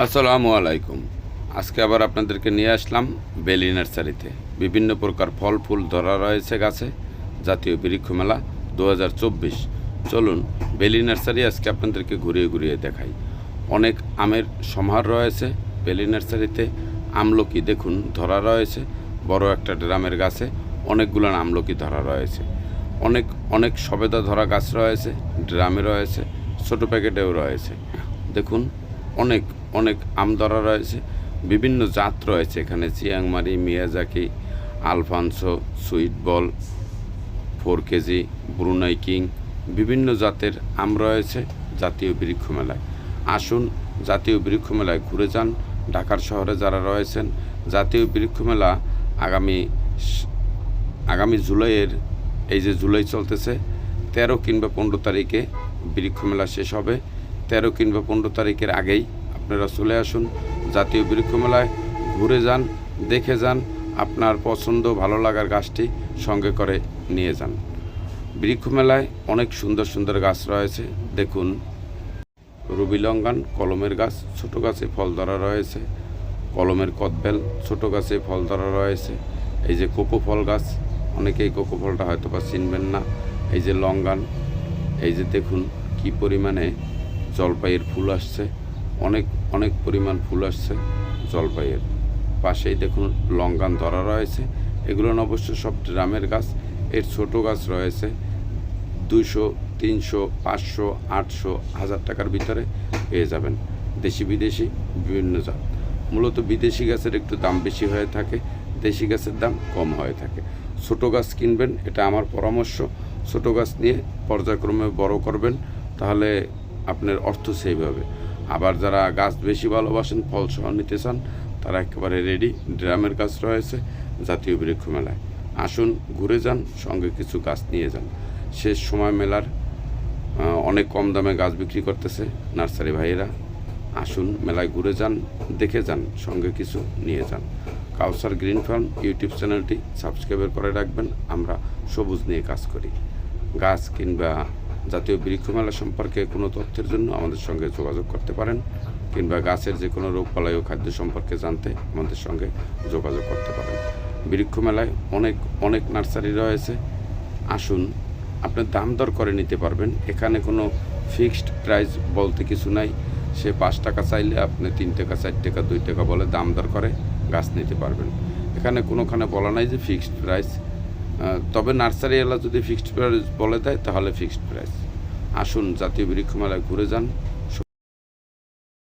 আসসালামু আলাইকুম। আজকে আবার আপনাদেরকে নিয়ে আসলাম বেলি নার্সারিতে। বিভিন্ন প্রকার ফল, ফুল ধরা রয়েছে গাছে, জাতীয় বৃক্ষ মেলা দু হাজার চব্বিশ। চলুন বেলি নার্সারি আজকে আপনাদেরকে ঘুরিয়ে ঘুরিয়ে দেখাই। অনেক আমের সমাহার রয়েছে বেলি নার্সারিতে। আমলকি দেখুন, ধরা রয়েছে। বড় একটা ড্রামের গাছে অনেকগুলো আমলকি ধরা রয়েছে। অনেক অনেক সবেদা ধরা গাছ রয়েছে, ড্রামে রয়েছে, ছোট প্যাকেটেও রয়েছে। দেখুন অনেক অনেক আম ধরা রয়েছে। বিভিন্ন জাত রয়েছে এখানে। চিয়াংমারি, Miyazaki, Alphonso, sweet ball, four K G, Brunei king, বিভিন্ন জাতের আম রয়েছে জাতীয় বৃক্ষ মেলায় আসুন জাতীয় বৃক্ষ মেলায় ঘুরে যান। ঢাকার শহরে যারা রয়েছেন, জাতীয় বৃক্ষ মেলা আগামী আগামী জুলাইয়ের, এই যে জুলাই চলতেছে, তেরো কিংবা পনেরো তারিখে বৃক্ষ মেলা শেষ হবে। তেরো কিংবা পনেরো তারিখের আগেই আপনারা চলে আসুন জাতীয় বৃক্ষমেলায়, ঘুরে যান, দেখে যান, আপনার পছন্দ, ভালো লাগার গাছটি সঙ্গে করে নিয়ে যান। বৃক্ষমেলায় অনেক সুন্দর সুন্দর গাছ রয়েছে। দেখুন, রুবি লঙ্গান কলমের গাছ, ছোট গাছে ফল ধরা রয়েছে। কলমের কদবেল, ছোট গাছে ফল ধরা রয়েছে। এই যে কোকো ফল গাছ, অনেকেই কোকো ফলটা হয়তো বা চিনবেন না। এই যে লঙ্গান এই যে দেখুন, কি পরিমাণে জলপাইয়ের ফুল আসছে। অনেক অনেক পরিমাণ ফুল আসছে জলপাইয়ের। পাশেই দেখুন লঙ্গান ধরা রয়েছে। এগুলো অবশ্য সব ড্রামের গাছ, এর ছোট গাছ রয়েছে। দুইশো, তিনশো, পাঁচশো, আটশো, হাজার টাকার ভিতরে পেয়ে যাবেন দেশি বিদেশি বিভিন্ন জাত। মূলত বিদেশি গাছের একটু দাম বেশি হয়ে থাকে, দেশি গাছের দাম কম হয়ে থাকে। ছোট গাছ কিনবেন, এটা আমার পরামর্শ। ছোট গাছ নিয়ে পর্যায়ক্রমে বড় করবেন, তাহলে আপনার অর্থ সেভ হবে। আবার যারা গাছ বেশি ভালোবাসেন, ফল সহ নিতে চান, তারা একেবারে রেডি ড্রামের গাছ রয়েছে, জাতীয় বৃক্ষ মেলায়। আসুন, ঘুরে যান, সঙ্গে কিছু গাছ নিয়ে যান। শেষ সময় মেলার অনেক কম দামে গাছ বিক্রি করতেছে নার্সারি ভাইয়েরা। আসুন, মেলায় ঘুরে যান, দেখে যান, সঙ্গে কিছু নিয়ে যান। কাউসার গ্রিন ফার্ম ইউটিউব চ্যানেলটি সাবস্ক্রাইব করে রাখবেন। আমরা সবুজ নিয়ে কাজ করি। গাছ কিংবা জাতীয় বৃক্ষমেলা সম্পর্কে কোনো তথ্যের জন্য আমাদের সঙ্গে যোগাযোগ করতে পারেন, কিংবা গাছের যে কোনো রোগবালাই ও খাদ্য সম্পর্কে জানতে আমাদের সঙ্গে যোগাযোগ করতে পারেন। বৃক্ষমেলায় অনেক অনেক নার্সারি রয়েছে। আসুন আপনি দাম দর করে নিতে পারবেন। এখানে কোনো ফিক্সড প্রাইস বলতে কিছু নাই। সে পাঁচ টাকা চাইলে আপনি তিন টাকা, চার টাকা, দুই টাকা বলে দাম দর করে গাছ নিতে পারবেন। এখানে কোনোখানে বলা নাই যে ফিক্সড প্রাইস। তবে নার্সারি এলা যদি ফিক্সড প্রাইস বলে দেয়, তাহলে ফিক্সড প্রাইস আসুন জাতীয় বৃক্ষমেলায় ঘুরে যান।